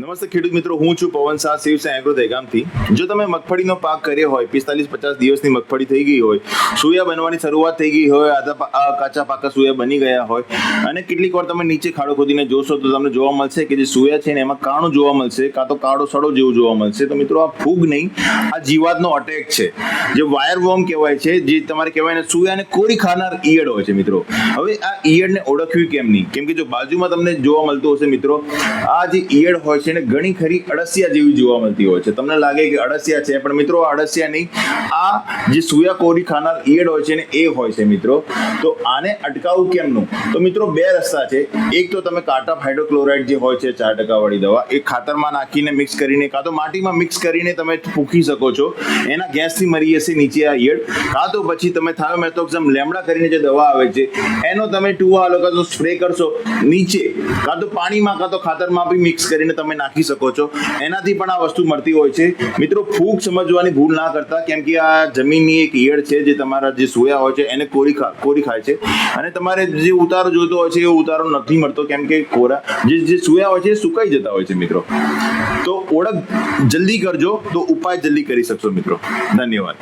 નમસ્તે ખેડૂત મિત્રો, હું છું પવન શાહ શિવસેના એગ્રો દહેગામથી જો તમે મગફળીનો પાક કર્યો હોય, પિસ્તાલીસ પચાસ દિવસની મગફળી થઈ ગઈ હોય, સૂયા બનવાની શરૂઆત થઈ ગઈ હોય, આધા કાચા પાકા સૂયા બની ગયા હોય, અને કેટલીક વાર તમે નીચે ખાડો ખોદીને જોશો તો તમને જોવા મળશે કે જે સૂયા છે ને એમાં કાણું જોવા મળશે, કાં તો કાળો સડો જેવું જોવા મળશે. તો મિત્રો, આ ફૂગ નહીં, આ જીવાતનો અટેક છે. જે વાયર વોર્મ કહેવાય છે, જે તમારે કહેવાય ને સોયાને કોરી ખાનાર ઈયળ હોય છે મિત્રો. હવે આ ઈયળને ઓળખવી કેમ નહીં? કેમ કે જો બાજુમાં તમને જોવા મળતું હશે મિત્રો, આ જે ઈયળ હોય છે ને ઘણી ખરી અળસિયા જેવી જોવા મળતી હોય છે. તમને લાગે કે અળસિયા છે, પણ મિત્રો આ અળસિયા નહીં. આ જે સુયા કોરી ખાનાર ઈયળ હોય છે ને, એ હોય છે મિત્રો. તો આને અટકાવવું કેમનું? તો મિત્રો બે રસ્તા છે. એક તો તમે કાટા હાઇડ્રોક્લોરાઇડ જે હોય છે, ચાર ટકાવાળી દવા, એ ખાતરમાં નાખીને મિક્સ કરીને, કાં તો માટીમાં મિક્સ કરીને તમે ફૂંકી શકો છો. એના ગેસથી મરી જશે નીચે આ ઈયળ. કાં તો પછી તમે થાયોમેથોક્સમ લેમડા કરીને જે દવા આવે છે, એનો તમે ટુવા આલો કાં તો સ્પ્રે કરશો નીચે. કાં તો પાણીમાં, કાં તો ખાતરમાં બી મિક્સ કરીને તમે નાખી શકો છો. એનાથી પણ આ વસ્તુ મળતી હોય છે. મિત્રો, ફૂગ સમજવાની ભૂલ ના કરતા, કેમ કે આ જમીનની એક ઈયળ છે જે તમારા જે સોયા હોય છે, એને કોરી કોરી ખાય છે. અને તમારે જે ઉતારો જોઈતો હોય છે, એ ઉતારો નથી મળતો, કેમ કે કોરા, જે જે સોયા હોય છે, એ સુકાઈ જતા હોય છે, મિત્રો. તો ઓળખ જલ્દી કરજો, તો ઉપાય જલ્દી કરી શકશો, મિત્રો. ધન્યવાદ.